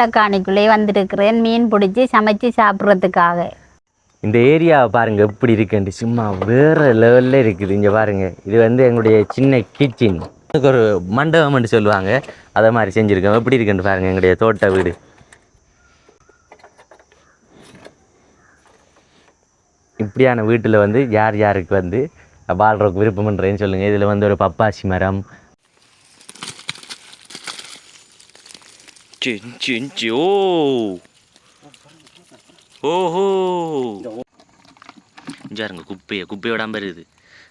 காட்டக்காணிக்குள்ளே வந்திருக்கிறேன். மீன் பிடிச்சி சமைச்சு சாப்பிட்றதுக்காக. இந்த ஏரியாவை பாருங்கள் எப்படி இருக்குன்ட்டு சும்மா வேற லெவலில் இருக்குது. இங்கே பாருங்கள் இது வந்து எங்களுடைய சின்ன கிச்சன் ஒரு மண்டபம்னு சொல்லுவாங்க. அதை மாதிரி செஞ்சுருக்கோம். எப்படி இருக்குன்னு பாருங்கள் எங்களுடைய தோட்ட வீடு. இப்படியான வீட்டில் வந்து யார் யாருக்கு வந்து வாழ்றதுக்கு விருப்பம்ன்றேன்னு சொல்லுங்கள் இதில் வந்து ஒரு பப்பாசி மரம் ஓ ஓஹோ இஞ்சாருங்க குப்பையை குப்பையோட இருக்குது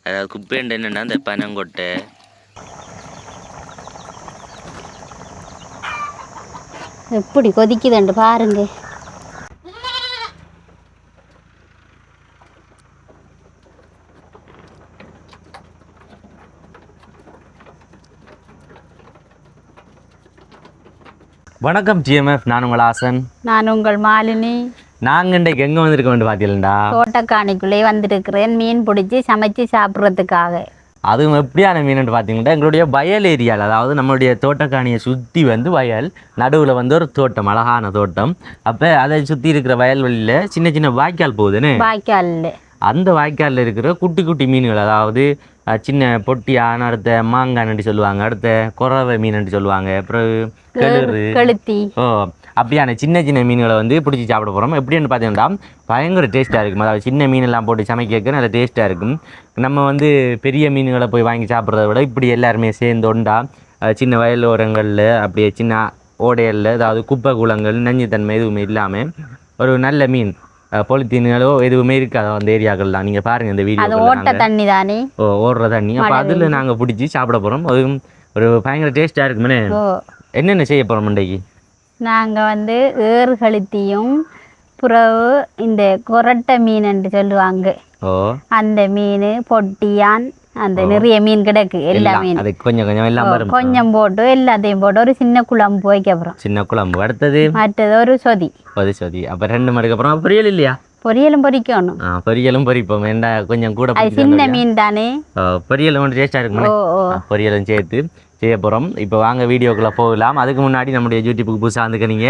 அதாவது குப்பைன்ற என்னென்னா இந்த பனங்கொட்டை எப்படி கொதிக்குதுண்டு பாருங்க வணக்கம் ஜிஎம்எஃப் நான் உங்கள் ஆசன். நான் உங்கள் மாலினி. நாங்கள் இன்றைக்கு எங்கே வந்திருக்கோம் பார்த்தீங்களா தோட்டக்காணிக்குள்ளே வந்திருக்கிறேன் மீன் பிடிச்சி சமைச்சு சாப்பிட்றதுக்காக. அதுவும் எப்படியான மீனுன்னு பார்த்தீங்கன்னா எங்களுடைய வயல் ஏரியாவில் அதாவது நம்மளுடைய தோட்டக்காணியை சுற்றி வந்து வயல் நடுவில் வந்து ஒரு தோட்டம் அழகான தோட்டம். அப்போ அதை சுற்றி இருக்கிற வயல்வெளியில் சின்ன சின்ன வாய்க்கால் போகுதுன்னு. வாய்க்காலில். அந்த வாய்க்காலில் இருக்கிற குட்டி குட்டி மீன்கள் அதாவது சின்ன பொட்டியான் அடுத்த மாங்கான்னு சொல்லுவாங்க. அடுத்த குறவை மீன் சொல்லுவாங்க. அப்புறம் ஓ அப்படியான சின்ன சின்ன மீன்களை வந்து பிடிச்சி சாப்பிட போகிறோம் எப்படின்னு பார்த்தீங்கன்னா பயங்கர டேஸ்ட்டாக இருக்கும். அதாவது சின்ன மீனெல்லாம் போட்டு சமைக்க நல்ல டேஸ்ட்டாக இருக்கும். நம்ம வந்து பெரிய மீன்களை போய் வாங்கி சாப்பிட்றத விட இப்படி எல்லாருமே சேர்ந்து ஒண்டா சின்ன வயலோரங்களில் அப்படியே சின்ன ஓடைகளில் அதாவது குப்பை குளங்கள் நஞ்சுத்தன்மை எதுவுமே இல்லாமல் ஒரு நல்ல மீன். பொலித்தீன்களோ எதுவுமே இருக்காது அந்த ஏரியாக்கள்லாம்? நீங்கள் பாருங்கள் இந்த அது வீடியோ ஓட்ட தண்ணி தானே ஓ ஓடுற தண்ணி. அப்போ அதில் நாங்கள் பிடிச்சி சாப்பிட போகிறோம் அதுவும் ஒரு பயங்கர டேஸ்ட்டாக இருக்குமே என்னென்ன செய்ய போகிறோம் இன்றைக்கு? நாங்கள் வந்து ஏறு கழுத்தியும் புறவு இந்த கொரட்டை மீன் சொல்லுவாங்க. ஓ. அந்த மீன் பொட்டியான் அந்த நிறைய மீன் கிடக்கு எல்லா மீன். அது கொஞ்சம் கொஞ்சம் எல்லாம் வரும். கொஞ்சம் போட்டு எல்லாத்தையும் போட்டு ஒரு சின்ன குழம்பு வைக்க அப்புறம் சின்ன குழம்பு. அடுத்தது? மற்றது ஒரு சொதி. பொதி சொதி அப்போ ரெண்டு மணிக்கு அப்புறம் பொரியல் இல்லையா பொரியலும் பொரிக்கணும் பொரியலும் பொரிப்போம் வேண்டா கொஞ்சம் கூட சின்ன மீன் தானே ஆ, பொரியல் ஒன்று டேஸ்ட்டாக இருக்குமே பொரியலும் சேர்த்து செய்ய போகிறோம் இப்போ வாங்க வீடியோக்குள்ளே போகலாம் அதுக்கு முன்னாடி நம்முடைய யூடியூப்புக்கு புதுசாக வந்துக்கிறீங்க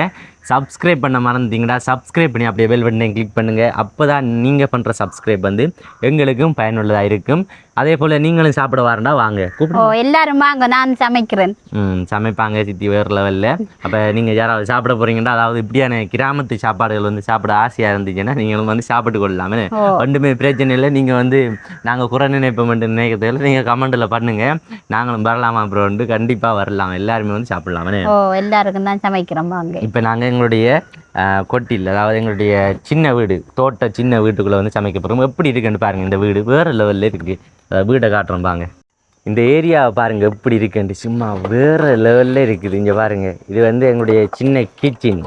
சப்ஸ்கிரைப் பண்ண மறந்துட்டீங்கன்னா சப்ஸ்கிரைப் பண்ணி அப்படியே பெல் பட்டனை கிளிக் பண்ணுங்கள் அப்போ தான் நீங்கள் பண்ணுற சப்ஸ்கிரைப் வந்து எங்களுக்கும் பயனுள்ளதாக இருக்கும் அதே போல் நீங்களும் சாப்பிட வரண்டா வாங்க. ஓ எல்லாரும் வாங்க நான் சமைக்கிறேன். ம் சமைப்பாங்க சித்தி வேறு லெவலில் அப்போ நீங்கள் யாராவது சாப்பிட போகிறீங்கன்னா அதாவது இப்படியான கிராமத்து சாப்பாடுகள் வந்து சாப்பிட ஆசையாக இருந்துச்சுன்னா நீங்களும் வந்து சாப்பிட்டு கொள்ளலாமே. ஒன்றுமே பிரச்சனை இல்லை. நீங்கள் வந்து நாங்கள் குறை நினைப்போம்ட்டு நினைக்கிறதில்ல நீங்கள் கமெண்ட்டில் பண்ணுங்கள் நாங்களும் வரலாமா அப்புறம் வந்து கண்டிப்பாக வரலாம். எல்லாருமே வந்து சாப்பிடலாமே. ஓ எல்லாருக்கும் தான் சமைக்கிறோம் வாங்க. இப்போ நாங்கள் எங்களுடைய கொட்டில் அதாவது எங்களுடைய சின்ன வீடு தோட்ட சின்ன வீட்டுக்குள்ளே வந்து சமைக்க போகிறோம் எப்படி இருக்குன்னு பாருங்கள் இந்த வீடு வேறு லெவலில் இருக்குது. வீடை காட்டுறோம் பாங்க இந்த ஏரியாவை பாருங்கள் எப்படி இருக்குன்ட்டு சும்மா வேறு லெவலில் இருக்குது. இங்கே பாருங்கள் இது வந்து எங்களுடைய சின்ன கிச்சன்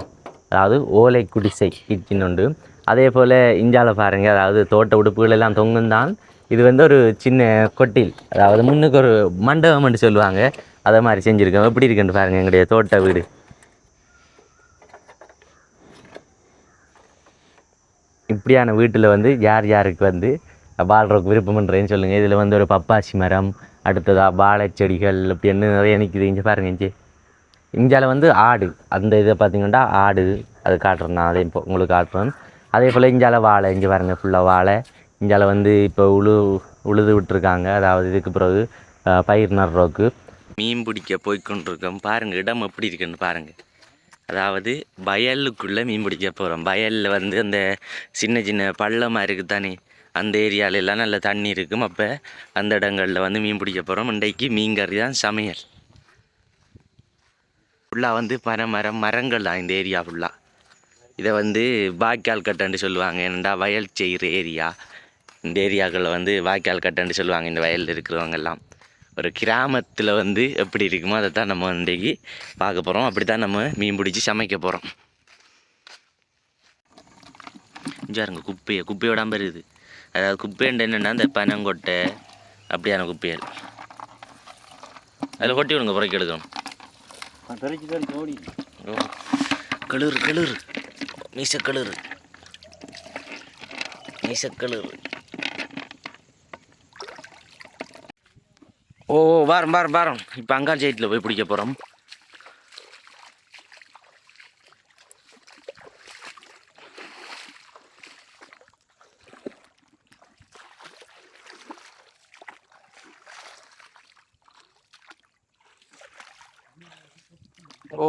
அதாவது ஓலை குடிசை கிச்சன் உண்டு. அதே போல் இஞ்சால பாருங்கள் அதாவது தோட்ட உடுப்புகள் எல்லாம் தொங்குந்தான் இது வந்து ஒரு சின்ன கொட்டில் அதாவது முன்னுக்கு ஒரு மண்டபம்னு சொல்லுவாங்க. அதை மாதிரி செஞ்சுருக்கோம். எப்படி இருக்குன்னு பாருங்கள் எங்களுடைய தோட்ட வீடு. இப்படியான வீட்டில் வந்து யார் யாருக்கு வந்து வாழ்கிறதுக்கு விருப்பம்ன்றேன்னு சொல்லுங்கள் இதில் வந்து ஒரு பப்பாசி மரம் அடுத்ததாக வாழைச்செடிகள் அப்படின்னு நிறைய நிற்கிது இங்கே பாருங்க இஞ்சி இந்தியாவில் வந்து ஆடு. அந்த இதை பார்த்தீங்கன்னா ஆடு அது காட்டுறேன் நான் அதே இப்போ உங்களுக்கு காட்டுறேன். அதே போல் இந்தியாவில் வாழை இங்கே பாருங்கள் ஃபுல்லாக வாழை. இந்தியாவில் வந்து இப்போ உழு உழுது விட்டுருக்காங்க. அதாவது இதுக்கு பிறகு பயிர் நடுறதுக்கு. மீன் பிடிக்க போய்க்கொண்டிருக்கோம். பாருங்கள் இடம் எப்படி இருக்குன்னு பாருங்கள் அதாவது வயலுக்குள்ளே மீன் பிடிக்க போகிறோம் வயலில் வந்து அந்த சின்ன சின்ன பள்ளமாக இருக்குது தானே. அந்த ஏரியால நல்ல தண்ணி இருக்கும். அப்போ அந்த இடங்களில் வந்து மீன் பிடிக்க போகிறோம் இன்றைக்கு மீன் கறி தான் சமையல். ஃபுல்லாக வந்து மரம் மரம் மரங்கள் தான் இந்த ஏரியா ஃபுல்லாக இதை வந்து வாய்க்கால் கட்டன்னு சொல்லுவாங்க. ஏனண்டா வயல் செய்கிற ஏரியா. இந்த ஏரியாக்களில் வந்து வாய்க்கால் கட்டன்னு சொல்லுவாங்க. இந்த வயலில் இருக்கிறவங்கெல்லாம் ஒரு கிராமத்தில் வந்து எப்படி இருக்குமோ அதை தான் நம்ம இன்றைக்கி பார்க்க போகிறோம் அப்படி தான் நம்ம மீன் பிடிச்சி சமைக்க போகிறோம் பாருங்க குப்பையை. குப்பையோட இருக்குது அதாவது குப்பைன்ற என்னென்னா இந்த பனங்கொட்டை அப்படியான குப்பைகள். அதில் கொட்டி விடுங்க புறக்கி எடுக்கணும். கிளறு கிளறு. மீச கிளறு. மீச கிளறு. ஓ ஓ வாரம் வாரம் வாரம். இப்போ அங்கார் ஜெயத்தில் போய் பிடிக்க போகிறோம் ஓ.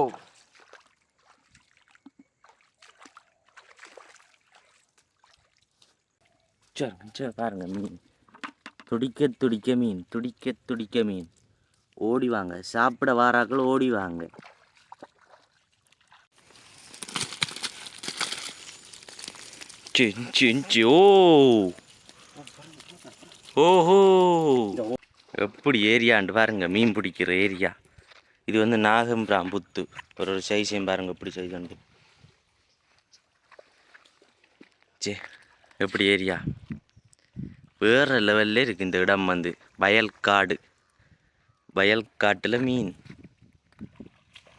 சரி சரி பாருங்க மீன். துடிக்க துடிக்க மீன் துடிக்க துடிக்க மீன். ஓடி வாங்க சாப்பிட வாராக்கள் ஓடி வாங்க. ஓ. ஓஹோ. எப்படி ஏரியாண்டு பாருங்க மீன் பிடிக்கிற ஏரியா. இது வந்து நாகம்பிராம் புத்து. ஒரு ஒரு சைஸையும் பாருங்க எப்படி சைஸ் சே எப்படி ஏரியா? வேறு லெவல்ல இருக்குது இந்த இடம் வந்து. வயல்காடு. வயல்காட்டில் மீன்.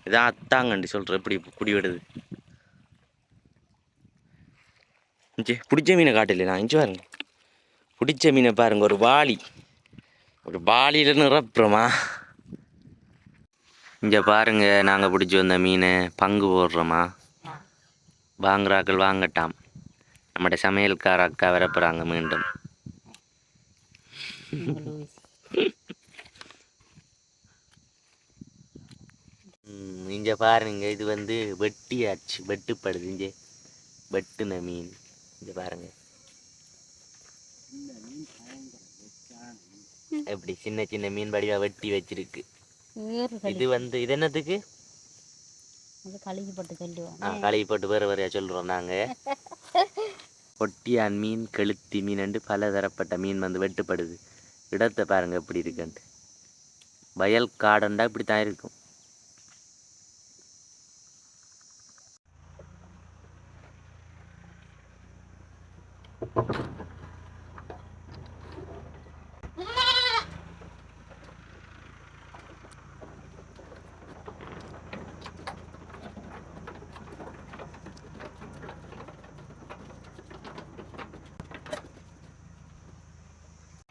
இதான் அத்தாங்கண்டி சொல்கிற எப்படி குடிவிடுது இஞ்சி பிடிச்ச மீனை காட்டல நான் இஞ்சி பாருங்க. பிடிச்ச மீனை பாருங்க ஒரு வாளி. ஒரு வாளியில் நிரப்புறோமா? இங்கே பாருங்க நாங்கள் பிடிச்சி வந்த மீனை பங்கு போடுறோமா? வாங்குறாக்கள் வாங்கட்டாம். நம்மட சமையல்கார அக்கா வரப்புறாங்க மீண்டும். இங்கே பாருங்க இது வந்து வெட்டியாச்சு வெட்டுப்படுது இங்கே வெட்டுன மீன். இங்கே பாருங்க. எப்படி சின்ன சின்ன மீன் வடிவா வெட்டி வச்சிருக்கு. இது வந்து இது என்னத்துக்கு? கழுகி போட்டு சொல்லுவோம். ஆ கழுவி போட்டு வேறு வேறையா சொல்கிறோம் நாங்கள் பொட்டியான் மீன் கெளுத்தி மீன் பல தரப்பட்ட மீன் வந்து வெட்டுப்படுது. இடத்தை பாருங்கள் எப்படி இருக்குன்ட்டு. வயல் காடண்டா இப்படி தான் இருக்கும்.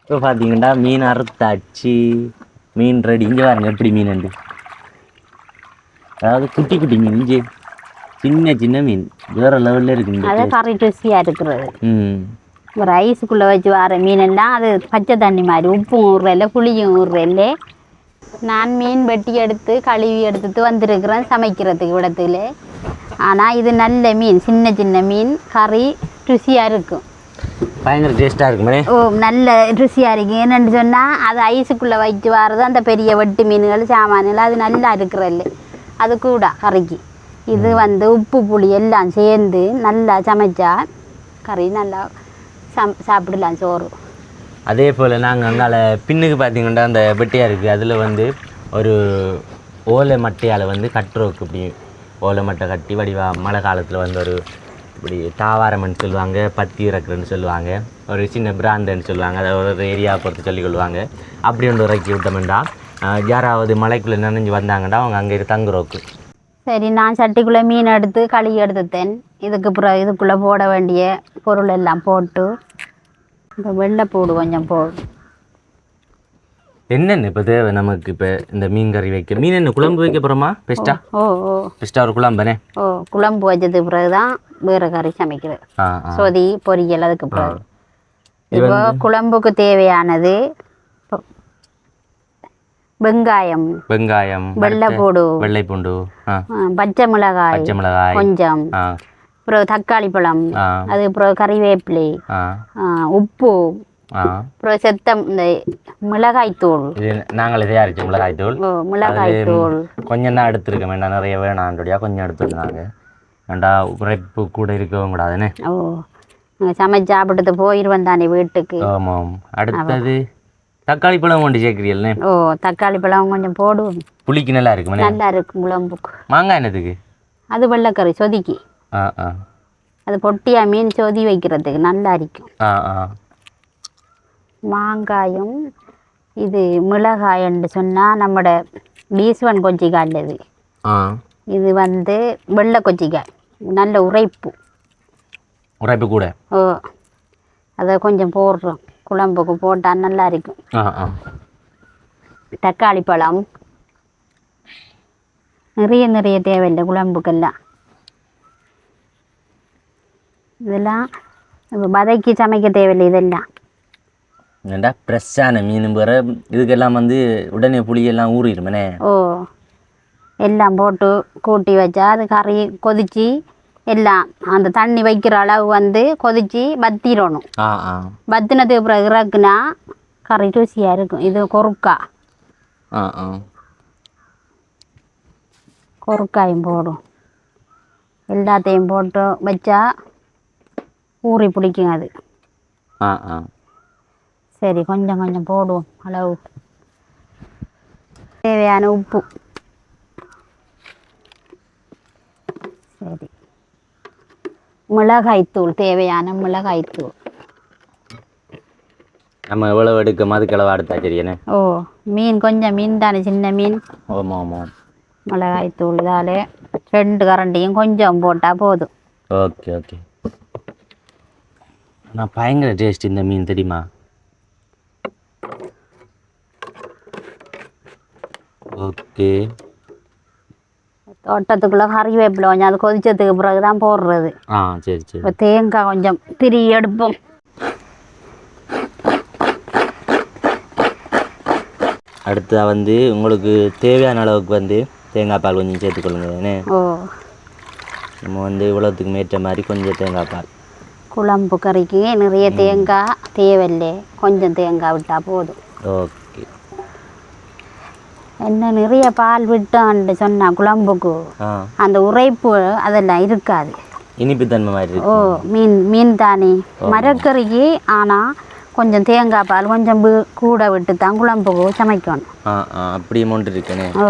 இப்போ பார்த்தீங்கன்னா மீன் அறுத்தாச்சு. மீன் ரெடி இங்கே பாருங்க எப்படி மீன் உண்டு அதாவது குட்டி குட்டி மீன் இங்கே சின்ன சின்ன மீன். வேற லெவலில் இருக்கு இந்த அதை கறி ருசியா இருக்கிறது ம். ஒரு ஐஸுக்குள்ளே வச்சு வர மீனெல்லாம் அது பச்சை தண்ணி மாதிரி உப்பும் ஊறுறல புளியும் ஊறுறல நான் மீன் வெட்டி எடுத்து கழுவி எடுத்துட்டு வந்திருக்கிறேன் சமைக்கிறதுக்கு இடத்துல ஆனால் இது நல்ல மீன் சின்ன சின்ன மீன் கறி ருசியாக இருக்கும். பயங்கர டேஸ்ட்டாக இருக்குமே ஓ நல்ல ருசியாக இருக்கு. என்னென்னு சொன்னால் அது ஐஸுக்குள்ளே வச்சு வர்றது அந்த பெரிய வெட்டு மீன்கள் சாமான்கள் அது நல்லா இருக்கிறல்ல அது கூட கறிக்கு. இது வந்து உப்பு புளி எல்லாம் சேர்ந்து நல்லா சமைச்சா கறி நல்லா சம் சாப்பிடலாம் சோறு. அதே போல் நாங்கள் அங்கால பின்னுக்கு பார்த்தீங்கன்னா அந்த பெட்டியாக இருக்குது அதில் வந்து ஒரு ஓலை மட்டையால் வந்து கட்டுறோக்கு இப்படி ஓலை மட்டை கட்டி வடிவா மழை காலத்தில் வந்து ஒரு இப்படி தாவாரம்னு சொல்லுவாங்க பத்தி இறக்குறன்னு சொல்லுவாங்க ஒரு சின்ன பிராண்டுன்னு சொல்லுவாங்க அதை ஒரு ஏரியா பொறுத்து சொல்லி கொள்வாங்க. அப்படி ஒன்று இறக்கி விட்டோம்டா. யாராவது மலைக்குள்ளே நினைஞ்சு வந்தாங்கன்னா அவங்க அங்கே தங்குறோக்கு. சரி நான் சட்டிக்குள்ளே மீன் எடுத்து கழுவி எடுத்துத்தேன். இதுக்கு அப்புறம் இதுக்குள்ளே போட வேண்டிய பொருள் எல்லாம் போட்டு இப்போ வெள்ளைப்பூடு கொஞ்சம் போடு. என்னென்ன இப்போ தேவை நமக்கு இப்போ இந்த மீன் கறி வைக்க? மீன் என்ன குழம்பு வைக்க போகிறோமா பெஸ்ட்டா ஓ ஓ பெஸ்ட்டாக ஒரு குழம்புனே ஓ குழம்பு வச்சதுக்கு பிறகு தான் வேறு கறி சமைக்கிறது. சொதி பொரியல் அதுக்கு பிறகு. இப்போ குழம்புக்கு தேவையானது வெங்காயம். வெங்காயம் வெள்ளைப்பூடு வெள்ளை பூண்டு. ஆ. ஆ, பச்சை மிளகாய் பச்சை மிளகாய் கொஞ்சம். அப்புறம் தக்காளி பழம் அதுக்கு அப்புறம் கறிவேப்பிலை உப்பு. அப்புறம் செத்தம் இந்த மிளகாய் தூள் நாங்களே தயாரிச்ச மிளகாய் தூள் மிளகாய் தூள் கொஞ்சம் தான் எடுத்துருக்கோம் வேண்டாம் நிறைய வேணாண்டோடியா கொஞ்சம் எடுத்துருந்தாங்க வேண்டா உரைப்பு கூட இருக்கவும் கூடாதுன்னு ஓ நாங்கள் சமைச்சு சாப்பிட்டு போயிடுவோம் தானே வீட்டுக்கு ஆமாம் அடுத்தது தக்காளி பழம் கொண்டு சேர்க்குறீல்னே ஓ தக்காளி பழம் கொஞ்சம் போடுவோம் புளிக்கு நல்லா இருக்குமே நல்லா இருக்கும் குழம்புக்கு மாங்காய் என்னதுக்கு அது வெள்ளைக்கறி சொதிக்கி ஆ ஆ அது பொட்டியா மீன் சொதி வைக்கிறதுக்கு நல்லா இருக்கும் ஆ ஆ மாங்காயம் இது மிளகாயன்னு சொன்னால் நம்மட பீஸ்வன் கொச்சிக்காய் இது இது வந்து வெள்ளை கொச்சிக்காய் நல்ல உரைப்பு உரைப்பு கூட? ஓ அதை கொஞ்சம் போடுறோம். குழம்புக்கு போட்டால் நல்லா இருக்கும். தக்காளி பழம். நிறைய நிறைய தேவையில்லை குழம்புக்கெல்லாம். இதெல்லாம் வதக்கி சமைக்க தேவையில்லை இதெல்லாம். ஏண்டா ஃப்ரெஷ்ஷான மீன் வேற இதுக்கெல்லாம் வந்து உடனே புளியெல்லாம் ஊறிடுமேனே? ஓ எல்லாம் போட்டு கூட்டி வச்சா அது கறி கொதிச்சு எல்லாம் அந்த தண்ணி வைக்கிற அளவு வந்து கொதிச்சு வத்திடணும் வத்தினதுக்கு பிறகு இறக்குனா கறி ருசியாக இருக்கும். இது கொறுக்கா. ஆ ஆ. கொறுக்காயும் போடும். எல்லாத்தையும் போட்டு வச்சா ஊறி பிடிக்கும் அது. ஆ ஆ. சரி கொஞ்சம் கொஞ்சம் போடுவோம் அளவு தேவையான உப்பு சரி மிளகாய்த்தூள் தேவையான மிளகாய்த்தூள் நம்ம எவ்வளவு எடுக்க அதுக்களவு அடுத்தா சரியானே ஓ மீன் கொஞ்சம் மீன் தானே சின்ன மீன் ஆமாம் ஆமாம் மிளகாய்த்தூள் இதால் ரெண்டு கரண்டியும் கொஞ்சம் போட்டால் போதும் ஓகே ஓகே நான் பயங்கர டேஸ்ட் இந்த மீன் தெரியுமா ஓகே. தோட்டத்துக்குள்ளே கறிவேப்பிலை கொஞ்சம் அது கொதிச்சதுக்கு பிறகு தான் போடுறது. ஆ சரி சரி. இப்போ தேங்காய் கொஞ்சம் திரி எடுப்போம். அடுத்ததாக வந்து உங்களுக்கு தேவையான அளவுக்கு வந்து தேங்காய் பால் கொஞ்சம் சேர்த்துக்கொள்ளுங்க ஓ. நம்ம வந்து இவ்வளோத்துக்கு மேற்ற மாதிரி கொஞ்சம் தேங்காய் பால். குழம்பு கறிக்கு நிறைய தேங்காய் தேவையில்லை. கொஞ்சம் தேங்காய் விட்டால் போதும். ஓகே. என்ன நிறைய பால் விட்டோன்னு சொன்னா குழம்புக்கு. அந்த உரைப்பு அதெல்லாம் இருக்காது. இனிப்பு தன்மை மாதிரி ஓ மீன் மீன் தானே. மரக்கறிக்கு ஆனால் கொஞ்சம் தேங்காய் பால் கொஞ்சம் கூட விட்டு தான் குழம்புக்கு சமைக்கணும். ஆ ஆ அப்படியே மொண்டு இருக்கேனே. ஓ.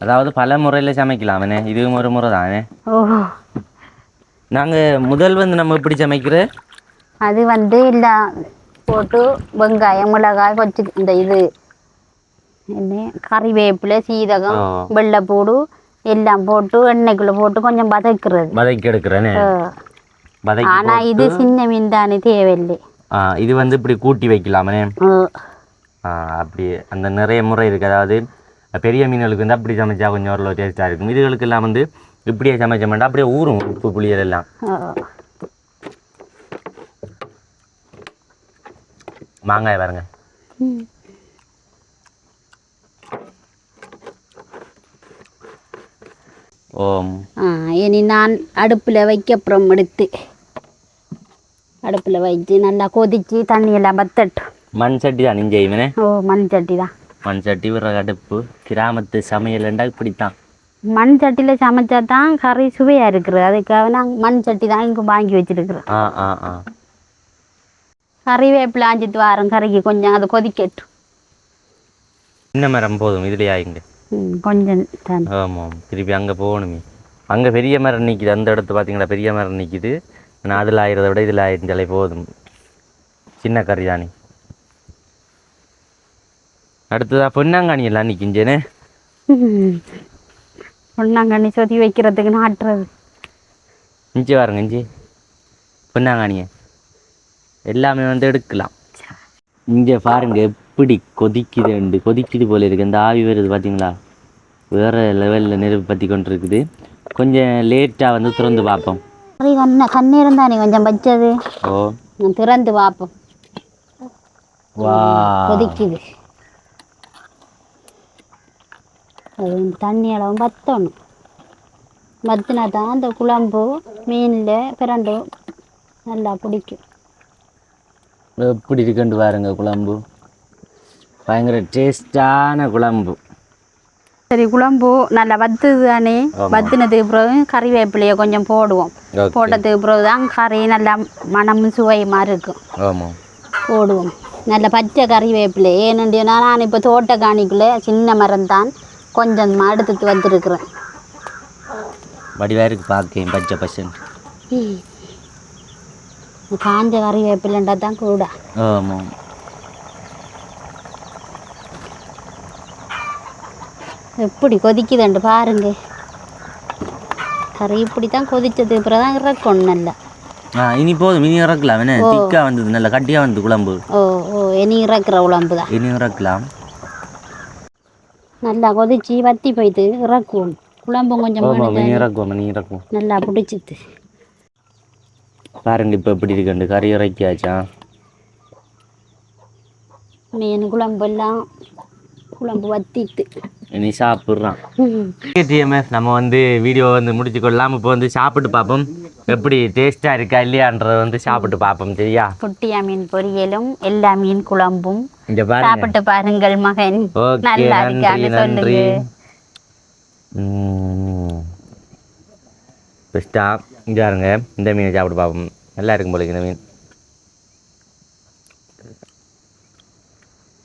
அதாவது பல முறையில் சமைக்கலாமண்ணே இதுவும் ஒரு முறை தானே. ஓ நாங்கள் முதல் வந்து நம்ம எப்படி சமைக்கிற அது வந்து எல்லாம் போட்டு வெங்காயம் மிளகாய் கொச்சு இந்த இது என்ன கறிவேப்பிலை சீரகம் ஆ. வெள்ளைப்பூடு எல்லாம் போட்டு எண்ணெய்க்குள்ளே போட்டு கொஞ்சம் வதக்குறது. வதக்கி எடுக்கிறேனே ஆனா இது சின்ன மீன் தானே தேவையில்லை இது வந்து இப்படி கூட்டி ஆ. அப்படி அந்த நிறைய முறை இருக்குது அதாவது பெரிய மீன்களுக்கு வந்து அப்படி சமைச்சா கொஞ்சம் ஓரளவு டேஸ்ட்டாக இருக்கும். இதுகளுக்கு எல்லாம் வந்து இப்படியே சமைச்ச மாட்டா அப்படியே ஊறும் உப்பு புளியல் எல்லாம். மாங்காய் பாருங்க. ஓம். இனி நான் அடுப்பில் வைக்க அப்புறம் எடுத்து. அடுப்பில் வச்சு நல்லா கொதிச்சு தண்ணியெல்லாம் பத்தட்டும். மண் சட்டி தான் நெஞ்செய்மனே ஓ மண் சட்டி தான். மண் சட்டி விறகு அடுப்பு கிராமத்து சமையல்ண்டா இப்படித்தான். மண் சட்டியில் சமைச்சா தான் கறி சுவையாக இருக்குது அதுக்காக நான் மண் சட்டி தான் இங்கே வாங்கி வச்சிருக்கிறேன். ஆ ஆ ஆ. கறிவேப்பிலை ஆஞ்சிட்டு வாரம் கறிக்கு கொஞ்சம் அது கொதிக்கட்டும். சின்ன மரம் போதும்? இதுலையா ம், கொஞ்சம் தான். ஆமாம் திருப்பி அங்கே போகணுமே. அங்கே பெரிய மரம் நிற்கிது அந்த இடத்து பார்த்தீங்களா பெரிய மரம் நிற்கிது ஆனால் அதில் ஆயிரதை விட இதில் ஆயிருந்தாலே போதும். சின்ன கறி தானே. அடுத்ததா பொன்னாங்காணி எல்லாம் நிற்கிஞ்சேனே பொன்னாங்கண்ணி சொதி வைக்கிறதுக்கு நாட்டுறது. இஞ்சி பாருங்க இஞ்சி. பொன்னாங்காணியை எல்லாமே வந்து எடுக்கலாம். இங்கே பாருங்க எப்படி கொதிக்குது கொதிக்குது போல இருக்கு. இந்த ஆவி வருது பார்த்தீங்களா வேற லெவலில் நெருப்பு பற்றி கொண்டு இருக்குது கொஞ்சம் லேட்டாக வந்து திறந்து பார்ப்போம். கறி கண்ண கண்ணீரம் தானே கொஞ்சம் வச்சது ஓ. திறந்து பார்ப்போம். வா. கொதிக்குது. அது தண்ணி அளவும் வத்தணும் வத்தினா தான் அந்த குழம்பு மீனில் பிரண்டு நல்லா பிடிக்கும். எப்படி இருக்குன்னு பாருங்க குழம்பு. பயங்கர டேஸ்டான குழம்பு. சரி குழம்பு நல்லா வத்துது தானே வத்தினதுக்கு பிறகு கறிவேப்பிலையை கொஞ்சம் போடுவோம். போட்டதுக்கு பிறகு தான் கறி நல்லா மனமும் சுவையுமா இருக்கும். போடுவோம். நல்ல பச்சை கறிவேப்பிலை. ஏனென்றுனா நான் இப்போ தோட்டக்காணிக்குள்ளே சின்ன மரம் தான் கொஞ்சம் எடுத்துட்டு வந்திருக்கிறேன். வடிவாக இருக்கு பார்க்கேன் பச்சை பசன் காஞ்ச கறிவேப்பிலைண்டா தான் கூட. ஆமாம் எப்படி கொதிக்குதுண்டு பாருங்க. கறி இப்படி தான் கொதிச்சது அப்புறம் தான் இறக்கணும் நல்லா ஆ இனி போதும் இனி இறக்கலாம். என்ன திக்காக வந்தது நல்ல கட்டியாக வந்தது குழம்பு. ஓ ஓ இனி இறக்குற உழம்பு தான். இனி இறக்கலாம். நல்லா கொதிச்சு வத்தி போயிட்டு இறக்குவோம் குழம்பும் கொஞ்சம் இறக்குவோம் நல்லா பிடிச்சிது பாருங்க இப்போ எப்படி இருக்குண்டு கறி இறக்கியாச்சா? மீன் குழம்பெல்லாம் குழம்பு வத்திட்டு. நீ சாப்பிட்றான். டிஎம்எஃப் நம்ம வந்து வீடியோ வந்து முடிச்சு கொள்ளலாம். இப்போ வந்து சாப்பிட்டு பார்ப்போம். எப்படி டேஸ்ட்டாக இருக்கா இல்லையான்றதை வந்து சாப்பிட்டு பார்ப்போம் சரியா? குட்டியா மீன் பொரியலும் எல்லா மீன் குழம்பும். சாப்பிட்டு பாருங்கள் மகன். நல்லா இருக்கான்னு சொல்லுங்க. பெஸ்ட்டா இங்கே பாருங்க இந்த மீனை சாப்பிட்டு பார்ப்போம் நல்லா இருக்கும் போல இந்த மீன்.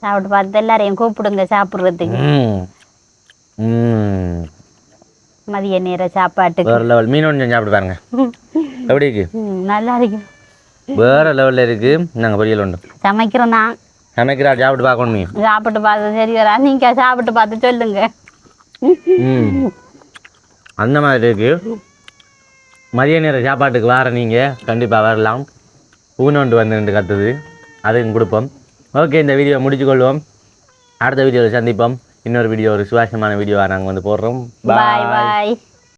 சாப்பிட்டு பார்த்து எல்லாரையும் கூப்பிடுங்க சாப்பிட்றதுக்கு. மதிய நேர சாப்பாட்டுக்கு. வேற லெவல் மீன் ஒன்று சாப்பிட்டு பாருங்க. எப்படி இருக்கு? நல்லா இருக்கு. வேற லெவலில் இருக்கு. நாங்கள் பொரியல் உண்டு. சமைக்கிறோம் தான் சமைக்கிறா சாப்பிட்டு பார்க்கணும் நீ சாப்பிட்டு பார்த்து சரி வரா நீங்க சாப்பிட்டு பார்த்து சொல்லுங்க. அந்த மாதிரி இருக்கு. மதிய நேர சாப்பாட்டுக்கு வர நீங்கள் கண்டிப்பாக வரலாம். ஊனோண்டு வந்து கத்துது. அதையும் கொடுப்போம். ஓகே இந்த வீடியோ முடிச்சுக்கொள்வோம். அடுத்த வீடியோவில் சந்திப்போம். இன்னொரு வீடியோ ஒரு சுவாசமான வீடியோவாக நாங்கள் வந்து போடுறோம். பாய் பாய்